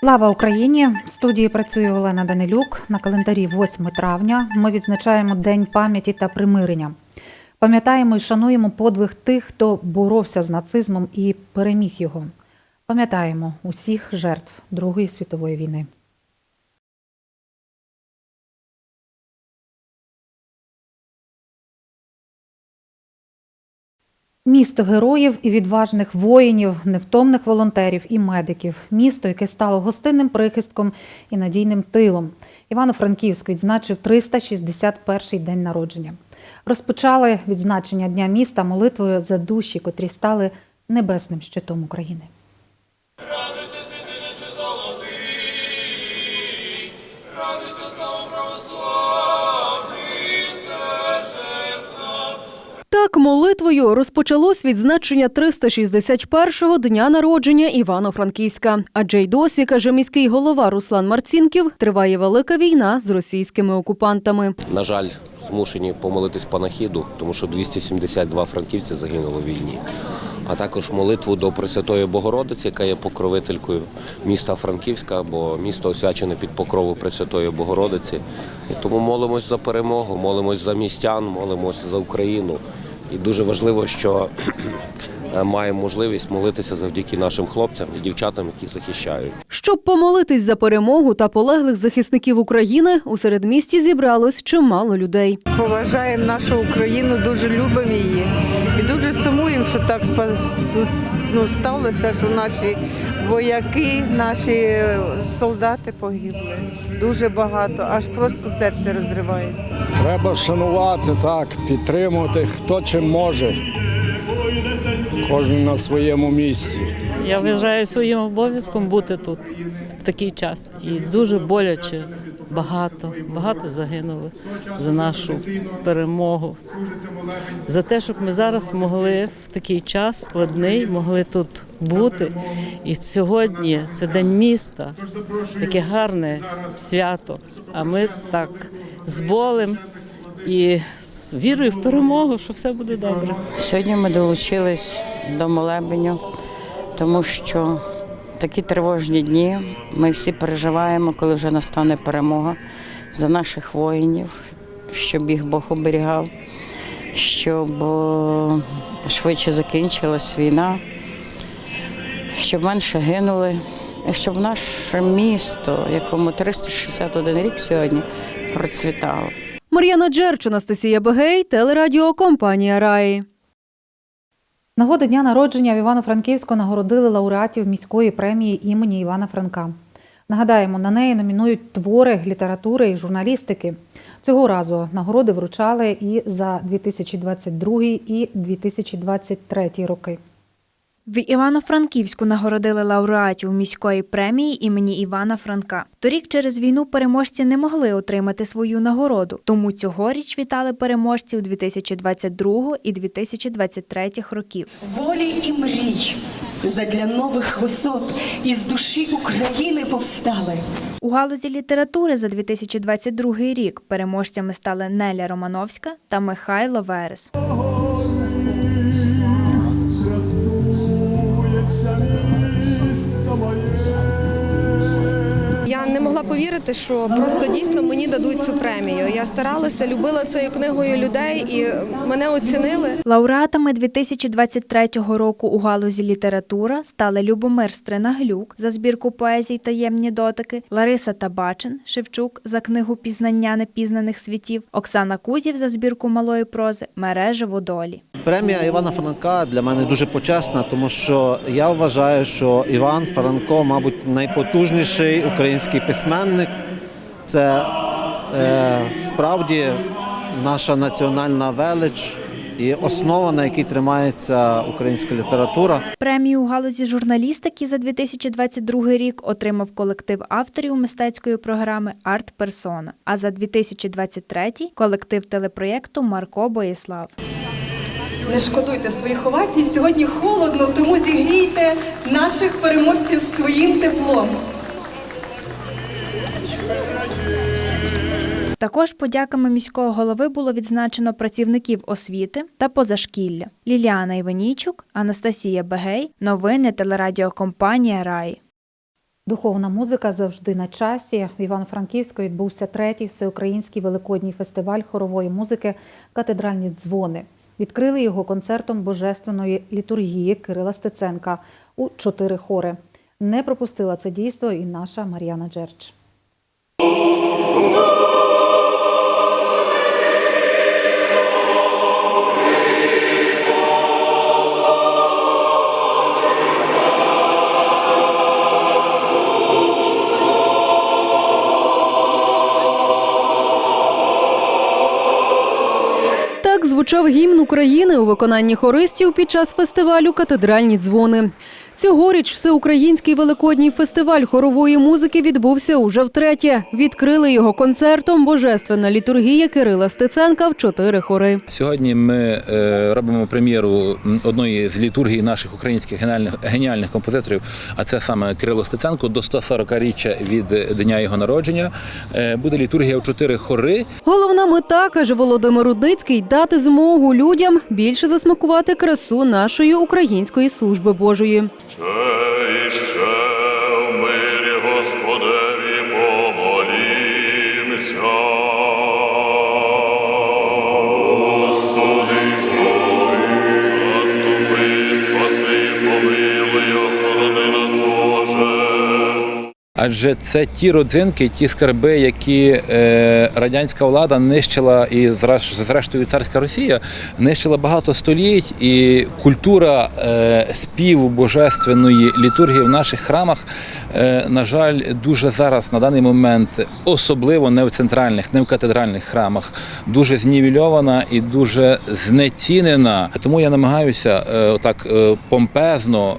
Слава Україні! В студії працює Олена Данилюк. На календарі 8 травня ми відзначаємо День пам'яті та примирення. Пам'ятаємо і шануємо подвиг тих, хто боровся з нацизмом і переміг його. Пам'ятаємо усіх жертв Другої світової війни. Місто героїв і відважних воїнів, невтомних волонтерів і медиків. Місто, яке стало гостинним прихистком і надійним тилом. Івано-Франківськ відзначив 361-й день народження. Розпочали відзначення Дня міста молитвою за душі, котрі стали небесним щитом України. Так, молитвою розпочалось відзначення 361-го дня народження Івано-Франківська. Адже й досі, каже міський голова Руслан Марцінків, триває велика війна з російськими окупантами. На жаль, змушені помолитись панахіду, тому що 272 франківці загинули в війні. А також молитву до Пресвятої Богородиці, яка є покровителькою міста Франківська, бо місто освячене під покрову Пресвятої Богородиці. І тому молимось за перемогу, молимось за містян, молимось за Україну. І дуже важливо, що маємо можливість молитися завдяки нашим хлопцям і дівчатам, які захищають. Щоб помолитись за перемогу та полеглих захисників України, у середмісті зібралось чимало людей. поважаємо нашу Україну, дуже любимо її. І дуже сумуємо, що так ну, сталося, що наші вояки, наші солдати погибли. Дуже багато, аж просто серце розривається. Треба шанувати так, підтримувати хто чим може. Кожен на своєму місці. Я вважаю своїм обов'язком бути тут в такий час. І дуже боляче багато, багато загинули за нашу перемогу. За те, щоб ми зараз могли в такий час складний, могли тут бути. І сьогодні це день міста, таке гарне свято. А ми так з болем і з вірою в перемогу, що все буде добре. Сьогодні ми долучились до молебеню, тому що такі тривожні дні ми всі переживаємо, коли вже настане перемога за наших воїнів, щоб їх Бог оберігав, щоб е, швидше закінчилась війна, щоб менше гинули, щоб наше місто, якому 361 рік сьогодні, процвітало. Мар'яна Джерч, Анастасія Бегей, телерадіокомпанія Раї. Нагоди дня народження в Івано-Франківську нагородили лауреатів міської премії імені Івана Франка. Нагадаємо, на неї номінують твори літератури і журналістики. Цього разу нагороди вручали і за 2022 і 2023 роки. В Івано-Франківську нагородили лауреатів міської премії імені Івана Франка. Торік через війну переможці не могли отримати свою нагороду, тому цьогоріч вітали переможців 2022 і 2023 років. волі і мрій задля нових висот із душі України повстали. У галузі літератури за 2022 рік переможцями стали Неля Романовська та Михайло Верес. Могла повірити, що просто дійсно мені дадуть цю премію. Я старалася, любила цією книгою людей і мене оцінили. Лауреатами 2023 року у галузі література стали Любомир Стринаглюк за збірку поезій Таємні дотики, Лариса Табачин Шевчук за книгу Пізнання непізнаних світів, Оксана Кузів за збірку малої прози Мережево долі. Премія Івана Франка для мене дуже почесна, тому що я вважаю, що Іван Франко, мабуть, найпотужніший український письменник. Це е, справді наша національна велич і основа, на якій тримається українська література. Премію у галузі журналістики за 2022 рік отримав колектив авторів мистецької програми Арт Персона. А за 2023 колектив телепроєкту Марко Боєслав. Не шкодуйте своїх овацій. Сьогодні холодно, тому зігрійте наших переможців своїм теплом. Також подяками міського голови було відзначено працівників освіти та позашкілля Ліліана Іванійчук, Анастасія Бегей, новини телерадіокомпанія Рай. Духовна музика завжди на часі. В Івано-Франківську відбувся третій всеукраїнський великодній фестиваль хорової музики Катедральні дзвони. Відкрили його концертом божественної літургії Кирила Стеценка у чотири хори. Не пропустила це дійство і наша Мар'яна Джерч. Так звучав гімн України у виконанні хористів під час фестивалю Катедральні дзвони. Цьогоріч всеукраїнський великодній фестиваль хорової музики відбувся уже втретє. Відкрили його концертом Божественна літургія Кирила Стеценка в чотири хори. Сьогодні ми е, робимо прем'єру одної з літургій наших українських геніальних, геніальних композиторів, а це саме Кирило Стеценко до 140-річчя від дня його народження. Е, буде літургія у чотири хори. Головна мета, каже Володимир Рудницький, дати змогу людям більше засмакувати красу нашої української служби Божої. Ще Адже це ті родзинки, ті скарби, які е, радянська влада нищила, і зреш- зрештою царська Росія нищила багато століть, і культура е, співу божественної літургії в наших храмах, е, на жаль, дуже зараз на даний момент, особливо не в центральних, не в катедральних храмах, дуже знівельована і дуже знецінена. Тому я намагаюся так помпезно,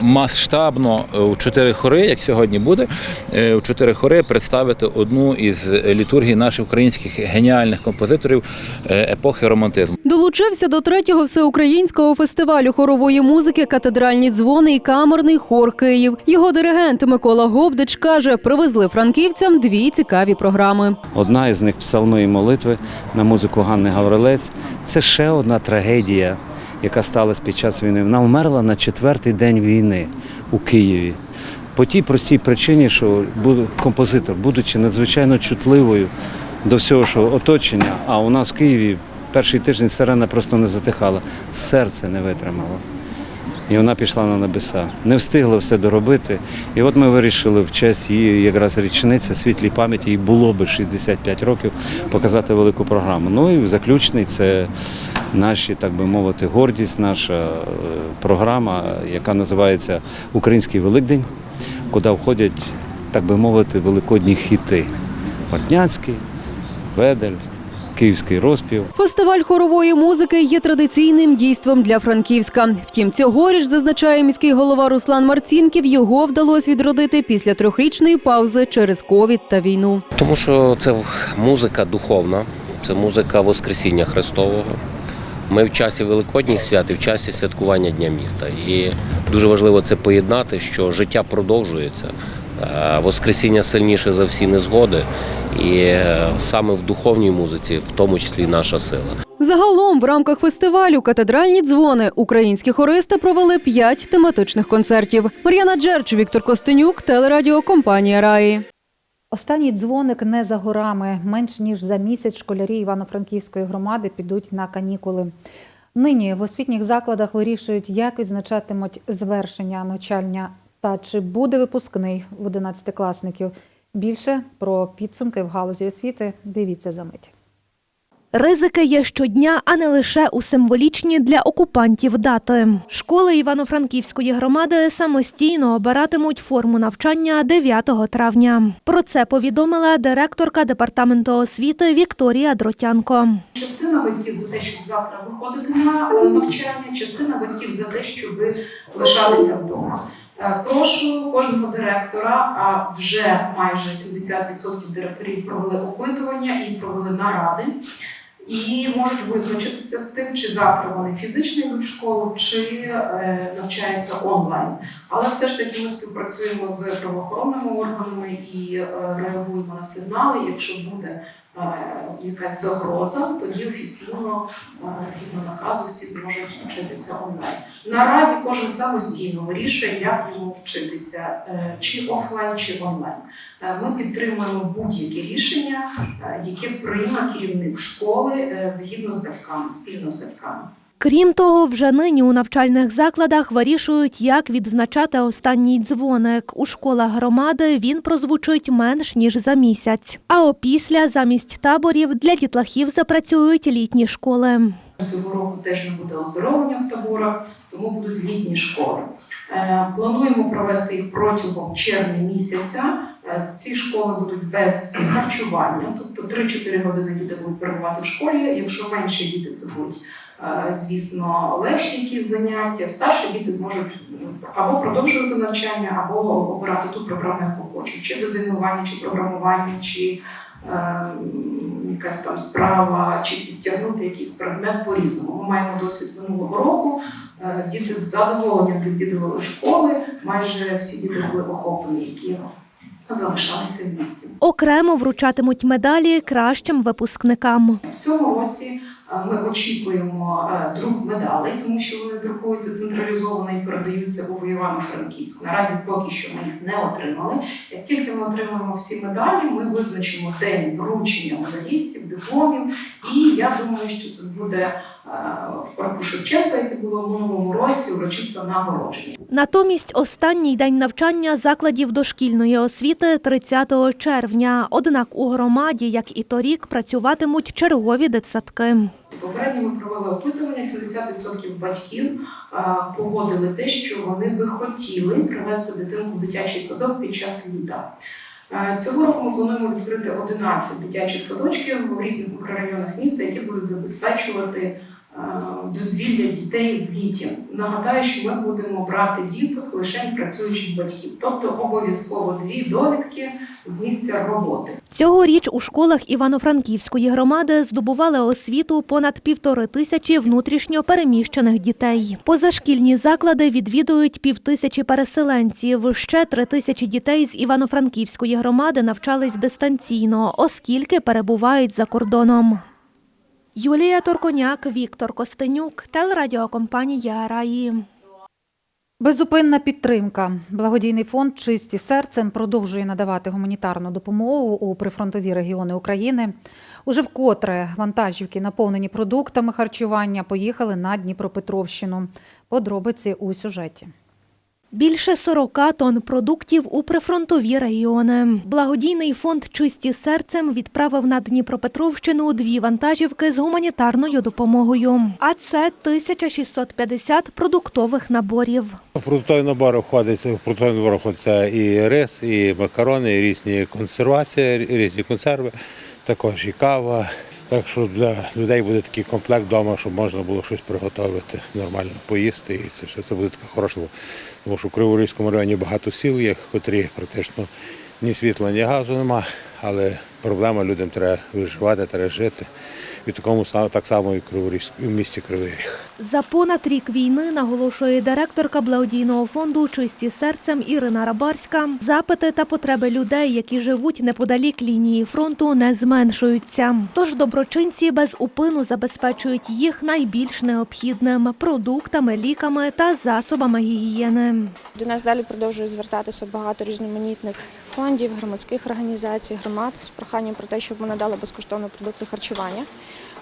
масштабно в чотири хори, як сьогодні буде, в чотири хори представити одну із літургій наших українських геніальних композиторів е, епохи романтизму. Долучився до третього всеукраїнського фестивалю хорової музики Катедральні дзвони і камерний хор Київ. Його диригент Микола Гобдич каже, привезли франківцям дві цікаві програми. Одна із них псалми і молитви на музику Ганни Гаврилець. Це ще одна трагедія, яка сталася під час війни. Вона вмерла на четвертий день війни у Києві. По тій простій причині, що композитор, будучи надзвичайно чутливою до всього, що оточення, а у нас в Києві перший тиждень сирена просто не затихала, серце не витримало. І вона пішла на небеса. Не встигла все доробити. І от ми вирішили в честь її якраз річниці світлій пам'яті, їй було би 65 років, показати велику програму. Ну і заключний це наші, так би мовити, гордість, наша е, програма, яка називається Український Великдень, куди входять, так би мовити, великодні хіти. Портняцький, Ведель, Київський розпів. Фестиваль хорової музики є традиційним дійством для Франківська. Втім, цьогоріч зазначає міський голова Руслан Марцінків. Його вдалося відродити після трьохрічної паузи через ковід та війну. Тому що це музика духовна, це музика Воскресіння Христового. Ми в часі Великодніх свят і в часі святкування Дня міста. І дуже важливо це поєднати, що життя продовжується. Е, Воскресіння сильніше за всі незгоди, і е, саме в духовній музиці, в тому числі наша сила. Загалом в рамках фестивалю Катедральні дзвони українські хористи провели п'ять тематичних концертів. Мар'яна Джерч, Віктор Костенюк, телерадіокомпанія Раї. Останній дзвоник не за горами. Менш ніж за місяць школярі Івано-Франківської громади підуть на канікули. Нині в освітніх закладах вирішують, як відзначатимуть звершення навчання та чи буде випускний в 11-класників. Більше про підсумки в галузі освіти дивіться за мить. Ризики є щодня, а не лише у символічні для окупантів дати. Школи Івано-Франківської громади самостійно обиратимуть форму навчання 9 травня. Про це повідомила директорка департаменту освіти Вікторія Дротянко. Частина батьків за те, щоб завтра виходити на е, навчання, частина батьків за те, щоб лишатися вдома. Е, Прошу кожного директора, а вже майже 70% директорів провели опитування і провели наради. І можуть визначитися з тим, чи завтра вони фізично йдуть в школу, чи е, навчаються онлайн. Але все ж таки ми співпрацюємо з правоохоронними органами і е, реагуємо на сигнали. Якщо буде е, якась загроза, тоді офіційно згідно наказу всі зможуть вчитися онлайн. Наразі кожен самостійно вирішує, як йому вчитися, е, чи офлайн, чи онлайн. Е, Ми підтримуємо будь-які рішення, е, які прийме керівник школи згідно з батьками, спільно з батьками. Крім того, вже нині у навчальних закладах вирішують, як відзначати останній дзвоник. У школах громади він прозвучить менш ніж за місяць. А опісля замість таборів для дітлахів запрацюють літні школи. Цього року теж не буде оздоровлення в таборах, тому будуть літні школи. Е, Плануємо провести їх протягом червня місяця. Е, Ці школи будуть без харчування, тобто 3-4 години діти будуть перебувати в школі. Якщо менші діти, це будуть, е, звісно, легші якісь заняття. Старші діти зможуть або продовжувати навчання, або обирати ту програму, яку хочуть, чи дозигнування, чи програмування, чи якась там справа, чи підтягнути якийсь предмет по-різному. Ми маємо досвід минулого року. Е, Діти з задоволенням відвідували школи. Майже всі діти були охоплені, які залишалися в місті. Окремо вручатимуть медалі кращим випускникам. В цьому році ми очікуємо е, друк медалей, тому що вони друкуються централізовано і передаються у Івано-Франківськ. Наразі поки що ми їх не отримали. Як тільки ми отримаємо всі медалі, ми визначимо день вручення медалістів, дипломів. І я думаю, що це буде парку Шевченка, яке було в минулому році, урочисте нагородження. Натомість останній день навчання закладів дошкільної освіти 30 червня. Однак у громаді, як і торік, працюватимуть чергові дитсадки. Попередньо ми провели опитування. 70% батьків а, погодили те, що вони би хотіли привезти дитинку в дитячий садок під час літа. Е, Цього року ми плануємо відкрити 11 дитячих садочків в різних мікрорайонах міста, які будуть забезпечувати е, дозвілля дітей в літі. Нагадаю, що ми будемо брати діток лише працюючих батьків, тобто обов'язково дві довідки з місця роботи. Цьогоріч у школах Івано-Франківської громади здобували освіту понад півтори тисячі внутрішньо переміщених дітей. Позашкільні заклади відвідують півтисячі переселенців. Ще три тисячі дітей з Івано-Франківської громади навчались дистанційно, оскільки перебувають за кордоном. Юлія Торконяк, Віктор Костенюк, телерадіокомпанія Раї. Безупинна підтримка. Благодійний фонд Чисті серцем продовжує надавати гуманітарну допомогу у прифронтові регіони України. Уже вкотре вантажівки, наповнені продуктами харчування, поїхали на Дніпропетровщину. Подробиці у сюжеті. Більше 40 тонн продуктів у прифронтові регіони. Благодійний фонд Чисті серцем відправив на Дніпропетровщину дві вантажівки з гуманітарною допомогою. А це 1650 продуктових наборів. Продуктові набори входить в продуктовий набор входить і рис, і макарони, і різні консервації, різні консерви, також і кава. Так що для людей буде такий комплект вдома, щоб можна було щось приготувати, нормально поїсти. І це все це буде таке хороше. Тому що в Криворізькому районі багато сіл є, котрі практично ні світла, ні газу нема, але проблема людям треба виживати, треба жити. І такому так само і в Криворізькому, і в місті Кривий Ріг. За понад рік війни, наголошує директорка благодійного фонду Чисті серцем Ірина Рабарська, запити та потреби людей, які живуть неподалік лінії фронту, не зменшуються. Тож доброчинці без упину забезпечують їх найбільш необхідним продуктами, ліками та засобами гігієни. До нас далі продовжує звертатися багато різноманітних фондів, громадських організацій, громад з проханням про те, щоб ми надали безкоштовно продукти харчування.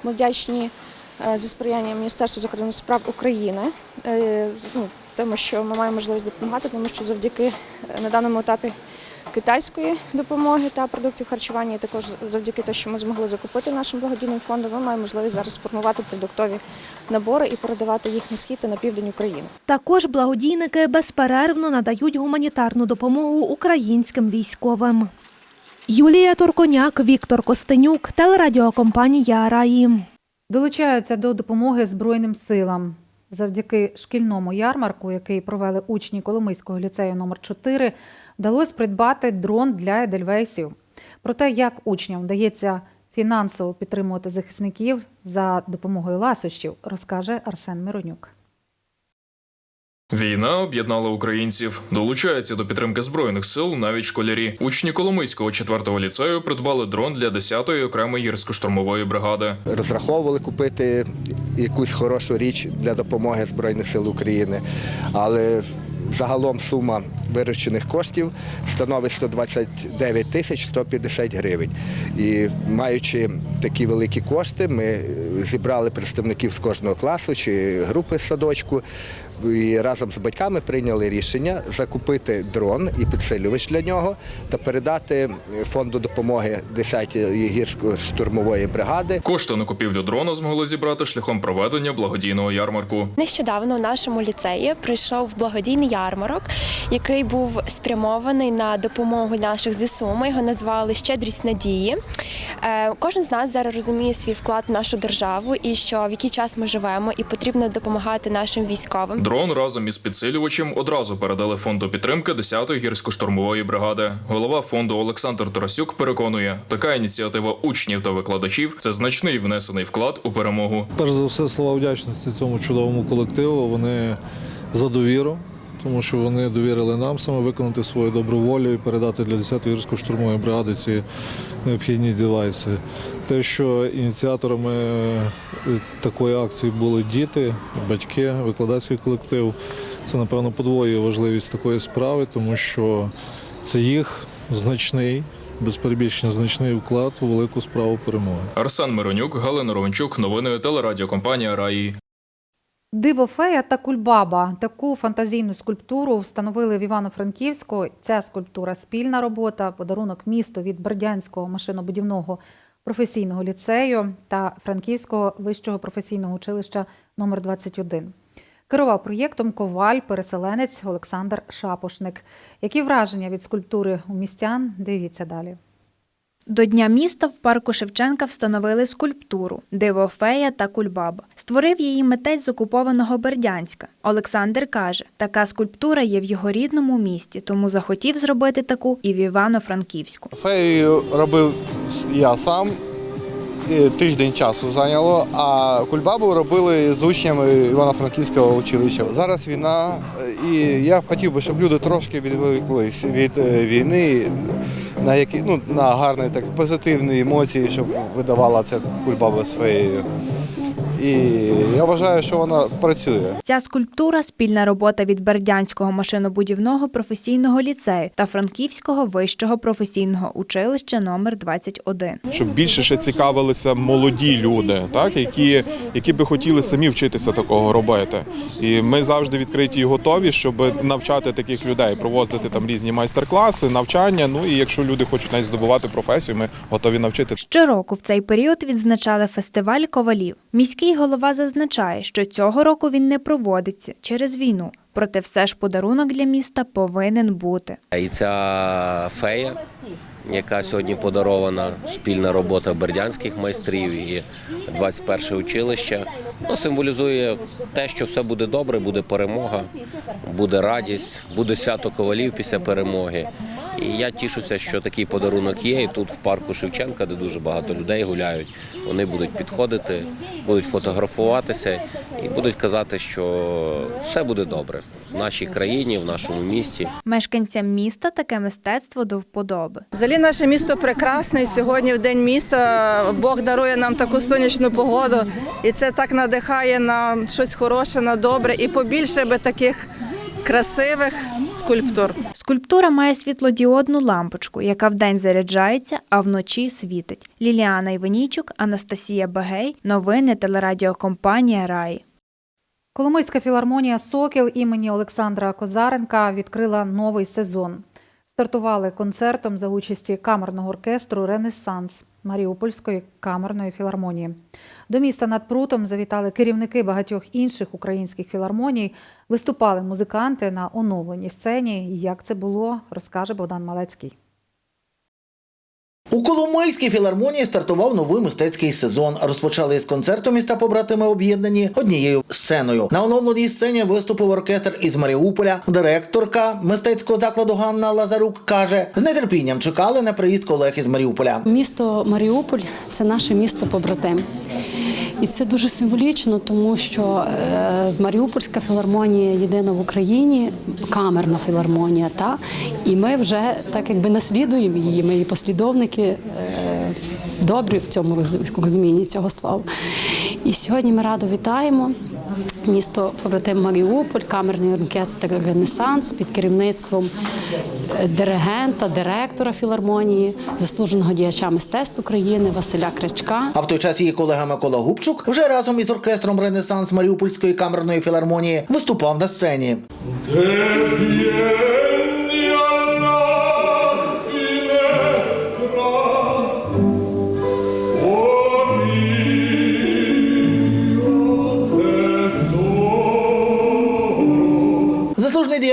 Ми вдячні е, за сприяння Міністерства закордонних справ України, е, ну, тому що ми маємо можливість допомагати, тому що завдяки е, на даному етапі китайської допомоги та продуктів харчування, і також завдяки те, що ми змогли закупити нашим благодійним фондом, ми маємо можливість зараз сформувати продуктові набори і передавати їх на схід та на південь України. Також благодійники безперервно надають гуманітарну допомогу українським військовим. Юлія Турконяк, Віктор Костенюк, телерадіокомпанія Раї. Долучаються до допомоги Збройним силам. Завдяки шкільному ярмарку, який провели учні Коломийського ліцею номер 4 вдалося придбати дрон для едельвейсів. Про те, як учням вдається Фінансово підтримувати захисників за допомогою ласощів, розкаже Арсен Миронюк. Війна об'єднала українців. Долучаються до підтримки збройних сил навіть школярі. Учні Коломийського 4-го ліцею придбали дрон для 10-ї окремої гірсько-штурмової бригади. розраховували купити якусь хорошу річ для допомоги Збройних сил України. Але загалом сума виручених коштів становить 129 тисяч 150 гривень. І маючи такі великі кошти, ми зібрали представників з кожного класу чи групи з садочку. І разом з батьками прийняли рішення закупити дрон і підсилювач для нього та передати фонду допомоги 10-ї гірсько-штурмової бригади. Кошти на купівлю дрона змогли зібрати шляхом проведення благодійного ярмарку. Нещодавно в нашому ліцеї прийшов благодійний ярмарок, який був спрямований на допомогу наших ЗСУ. Ми його назвали Щедрість надії. Е, Кожен з нас зараз розуміє свій вклад в нашу державу і що в який час ми живемо, і потрібно допомагати нашим військовим. Дрон разом із підсилювачем одразу передали фонду підтримки 10-ї гірсько-штурмової бригади. Голова фонду Олександр Тарасюк переконує, така ініціатива учнів та викладачів це значний внесений вклад у перемогу. Перш за все, слова вдячності цьому чудовому колективу. Вони за довіру, тому що вони довірили нам саме виконати свою добру волю і передати для 10-ї гірсько-штурмової бригади ці необхідні девайси. Те, що ініціаторами е, такої акції були діти, батьки, викладацький колектив, це напевно подвоює важливість такої справи, тому що це їх значний, без перебільшення значний вклад у велику справу перемоги. Арсен Миронюк, Галина Ровенчук, новини телерадіокомпанія Раї. Диво фея та кульбаба. Таку фантазійну скульптуру встановили в Івано-Франківську. Ця скульптура спільна робота, подарунок місту від Бердянського машинобудівного професійного ліцею та Франківського вищого професійного училища номер 21 Керував проєктом коваль, переселенець Олександр Шапошник. Які враження від скульптури у містян? Дивіться далі. До Дня міста в парку Шевченка встановили скульптуру Диво фея та кульбаба. Створив її митець з окупованого Бердянська. Олександр каже, така скульптура є в його рідному місті, тому захотів зробити таку і в Івано-Франківську. Фею робив я сам, тиждень часу зайняло, а кульбабу робили з учнями Івано-Франківського училища. Зараз війна, і я хотів би, щоб люди трошки відволіклись від е, війни на які ну на гарні так позитивні емоції, щоб видавала ця кульбаба своєю. І я вважаю, що вона працює. Ця скульптура спільна робота від Бердянського машинобудівного професійного ліцею та Франківського вищого професійного училища номер 21. щоб більше ще цікавилися молоді люди, так які, які би хотіли самі вчитися такого робити. І ми завжди відкриті і готові, щоб навчати таких людей, проводити там різні майстер-класи, навчання. Ну і якщо люди хочуть навіть здобувати професію, ми готові навчити. Щороку в цей період відзначали фестиваль ковалів. Міський голова зазначає, що цього року він не проводиться через війну. Проте все ж подарунок для міста повинен бути. І ця фея, яка сьогодні подарована, спільна робота бердянських майстрів і 21 училище, ну, символізує те, що все буде добре, буде перемога, буде радість, буде свято ковалів після перемоги. І я тішуся, що такий подарунок є. І тут в парку Шевченка, де дуже багато людей гуляють, вони будуть підходити, будуть фотографуватися і будуть казати, що все буде добре в нашій країні, в нашому місті. Мешканцям міста таке мистецтво до вподоби. Взагалі наше місто прекрасне. Сьогодні в день міста Бог дарує нам таку сонячну погоду, і це так надихає на щось хороше, на добре, і побільше би таких красивих скульптур. Скульптура має світлодіодну лампочку, яка вдень заряджається, а вночі світить. Ліліана Іванійчук, Анастасія Багей. Новини телерадіокомпанія Раї. Коломийська філармонія Сокіл імені Олександра Козаренка відкрила новий сезон. Стартували концертом за участі камерного оркестру Ренесанс Маріупольської камерної філармонії. До міста над Прутом завітали керівники багатьох інших українських філармоній. Виступали музиканти на оновленій сцені. Як це було, розкаже Богдан Малецький. У Коломийській філармонії стартував новий мистецький сезон. Розпочали із концерту міста побратими об'єднані однією сценою. На оновленій сцені виступив оркестр із Маріуполя. Директорка мистецького закладу Ганна Лазарук каже: з нетерпінням чекали на приїзд колег із Маріуполя. Місто Маріуполь це наше місто побратим. І це дуже символічно, тому що е, Маріупольська філармонія єдина в Україні, камерна філармонія. Та? І ми вже так якби наслідуємо її, ми її послідовники е, добрі в цьому роз- розумінні цього слова. І сьогодні ми радо вітаємо місто побратим Маріуполь, камерний оркестр Ренесанс під керівництвом диригента, директора філармонії, заслуженого діяча мистецтв України Василя Кричка. А в той час її колега Микола Губчук вже разом із оркестром Ренесанс Маріупольської камерної філармонії виступав на сцені.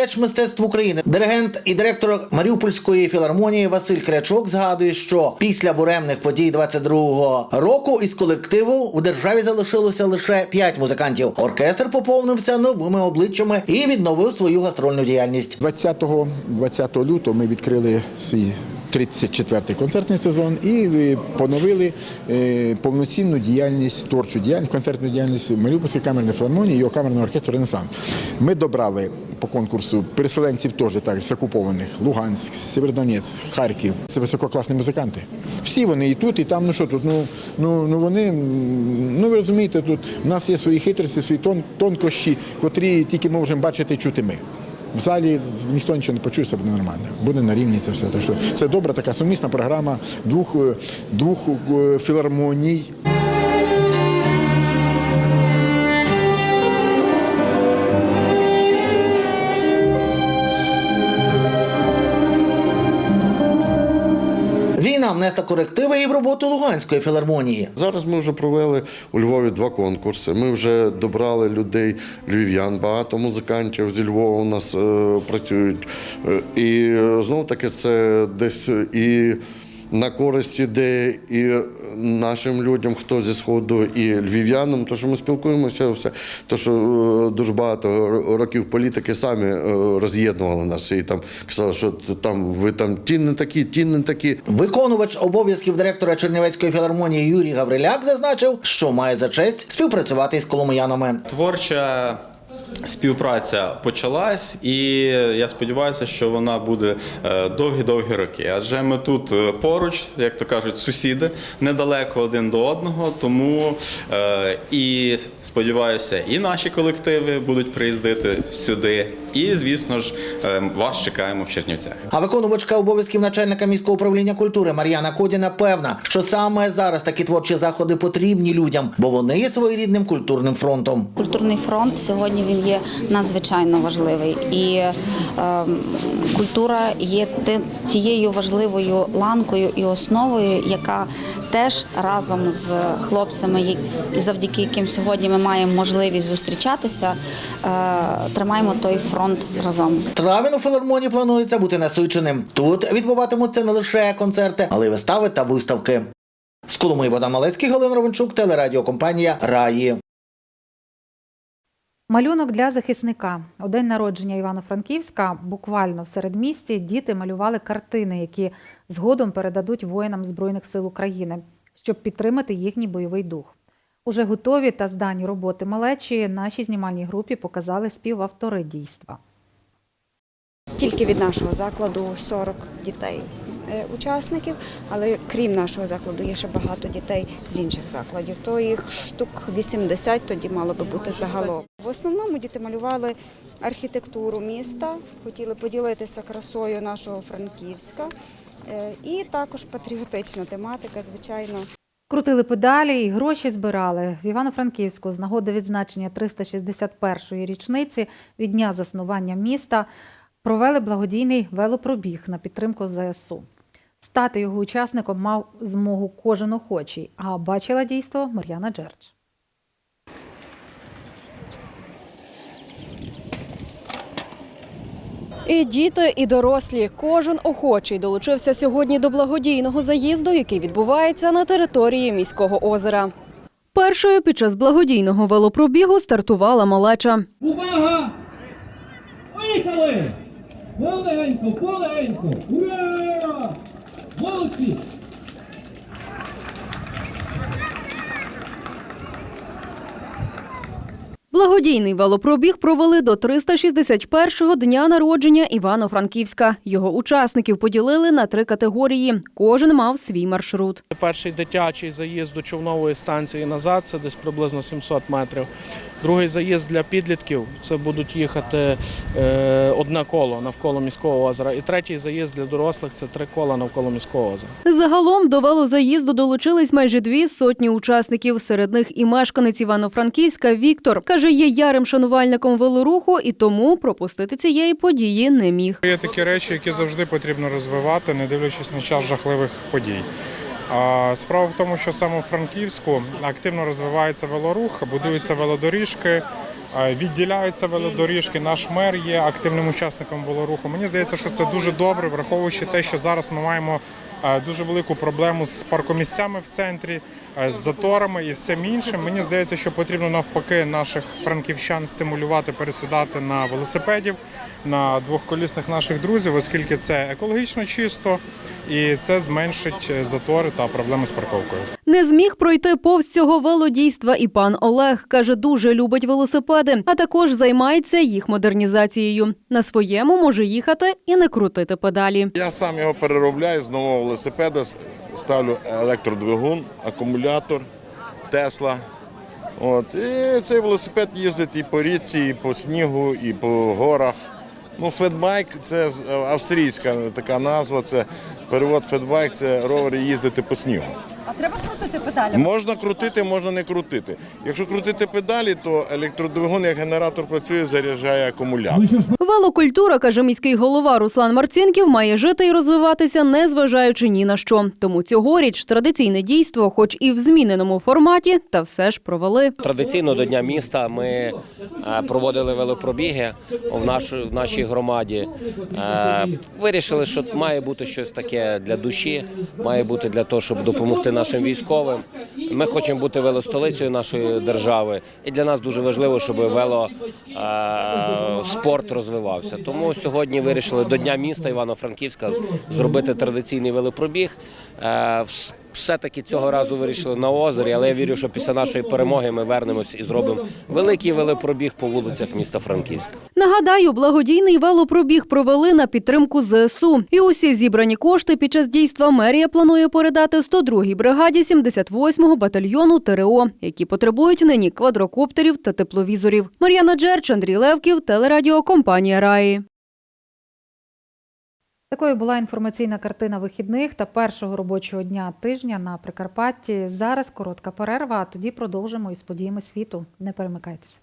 Діяч мистецтв України, диригент і директор Маріупольської філармонії Василь Крячок згадує, що після буремних подій 22-го року із колективу в державі залишилося лише п'ять музикантів. Оркестр поповнився новими обличчями і відновив свою гастрольну діяльність. 20, 20 лютого ми відкрили свій 34-й концертний сезон і е, поновили е, повноцінну діяльність, творчу діяльність, концертну діяльність Маріупольської камерної філармонії і його камерного оркестру Ренесан. Ми добрали по конкурсу переселенців теж так з окупованих Луганськ, Сєвєродонець, Харків. Це висококласні музиканти. Всі вони і тут, і там. Ну що тут? Ну ну ну вони ну ви розумієте, тут у нас є свої хитрості, свої тон, тонкощі, котрі тільки ми можемо бачити і чути ми. В залі ніхто нічого не почує, це буде нормально. Буде на рівні це все. Так що це добра така сумісна програма двох, е, двох е, філармоній. Війна внесла корективи і в роботу Луганської філармонії. Зараз ми вже провели у Львові два конкурси. Ми вже добрали людей, львів'ян, багато музикантів зі Львова у нас е, працюють. Е, і знову таки це десь і на користь іде і нашим людям, хто зі сходу, і львів'янам, то що ми спілкуємося, все то що е, дуже багато років політики самі е, роз'єднували нас і там казали, що там ви там ті не такі, ті не такі. Виконувач обов'язків директора Чернівецької філармонії Юрій Гавриляк зазначив, що має за честь співпрацювати із коломиянами. Творча співпраця почалась, і я сподіваюся, що вона буде е, довгі-довгі роки. Адже ми тут е, поруч, як то кажуть, сусіди недалеко один до одного. Тому е, і сподіваюся, і наші колективи будуть приїздити сюди. І, звісно ж, е, вас чекаємо в Чернівцях. А виконувачка обов'язків начальника міського управління культури Мар'яна Кодіна певна, що саме зараз такі творчі заходи потрібні людям, бо вони є своєрідним культурним фронтом. Культурний фронт сьогодні він є надзвичайно важливий, і е, культура є тією важливою ланкою і основою, яка теж разом з хлопцями, які- завдяки яким сьогодні ми маємо можливість зустрічатися, е, тримаємо той фронт разом. Травень у філармонії планується бути насиченим. Тут відбуватимуться не лише концерти, але й вистави та виставки. З Коломиї Богдан Малецький, Галина Ровенчук, телерадіокомпанія Раї. Малюнок для захисника. У день народження Івано-Франківська буквально в середмісті діти малювали картини, які згодом передадуть воїнам Збройних сил України, щоб підтримати їхній бойовий дух. Уже готові та здані роботи малечі нашій знімальній групі показали співавтори дійства. Тільки від нашого закладу 40 дітей е, учасників, але крім нашого закладу є ще багато дітей з інших закладів. То їх штук 80 тоді мало би бути загалом. В основному діти малювали архітектуру міста, хотіли поділитися красою нашого Франківська. Е, І також патріотична тематика, звичайно. Крутили педалі і гроші збирали. В Івано-Франківську з нагоди відзначення 361-ї річниці від дня заснування міста провели благодійний велопробіг на підтримку ЗСУ. Стати його учасником мав змогу кожен охочий, а бачила дійство Мар'яна Джерч. І діти, і дорослі. Кожен охочий долучився сьогодні до благодійного заїзду, який відбувається на території міського озера. Першою під час благодійного велопробігу стартувала малеча. Увага! Поїхали! Полегенько, полегенько! Ура! Молодці! Благодійний велопробіг провели до 361-го дня народження Івано-Франківська. Його учасників поділили на три категорії. Кожен мав свій маршрут. Перший дитячий заїзд до човнової станції назад це десь приблизно 700 метрів. Другий заїзд для підлітків це будуть їхати е, одне коло навколо міського озера. І третій заїзд для дорослих це три кола навколо міського озера. Загалом до велозаїзду долучились майже дві сотні учасників. Серед них і мешканець Івано-Франківська Віктор каже, є ярим шанувальником велоруху і тому пропустити цієї події не міг. Є такі речі, які завжди потрібно розвивати, не дивлячись на час жахливих подій. Справа в тому, що саме у Франківську активно розвивається велорух, будуються велодоріжки, відділяються велодоріжки. Наш мер є активним учасником велоруху. Мені здається, що це дуже добре, враховуючи те, що зараз ми маємо дуже велику проблему з паркомісцями в центрі, з заторами і всім іншим. Мені здається, що потрібно навпаки наших франківчан стимулювати пересідати на велосипедів, на двохколісних наших друзів, оскільки це екологічно чисто і це зменшить затори та проблеми з парковкою. Не зміг пройти повз цього велодійства і пан Олег. Каже, дуже любить велосипеди, а також займається їх модернізацією. На своєму може їхати і не крутити педалі. Я сам його переробляю з нового велосипеда, ставлю електродвигун, акумулятор, Тесла. От. І цей велосипед їздить і по річці, і по снігу, і по горах. Ну, фетбайк це австрійська така назва. Це перевод фетбайк, це ровери їздити по снігу. А треба крутити педалі? Можна крутити, можна не крутити. Якщо крутити педалі, то електродвигун як генератор працює, заряджає акумулятор. Велокультура, каже міський голова Руслан Марцінків, має жити і розвиватися, не зважаючи ні на що. Тому цьогоріч традиційне дійство, хоч і в зміненому форматі, та все ж провели. Традиційно до Дня міста ми е, проводили велопробіги в, нашу, в нашій громаді. Е, Вирішили, що має бути щось таке для душі, має бути для того, щоб допомогти нашим військовим. Ми хочемо бути велостолицею нашої держави, і для нас дуже важливо, щоб велоспорт розвивався. Тому сьогодні вирішили до Дня міста Івано-Франківська зробити традиційний велопробіг. Вс- Все-таки цього разу вирішили на озері, але я вірю, що після нашої перемоги ми вернемось і зробимо великий велопробіг по вулицях міста Франківська. Нагадаю, благодійний велопробіг провели на підтримку ЗСУ. І усі зібрані кошти під час дійства мерія планує передати 102-й бригаді 78-го батальйону ТРО, які потребують нині квадрокоптерів та тепловізорів. Мар'яна Джерч, Андрій Левків, телерадіокомпанія Раї. Такою була інформаційна картина вихідних та першого робочого дня тижня на Прикарпатті. Зараз коротка перерва, а тоді продовжимо із подіями світу. Не перемикайтеся.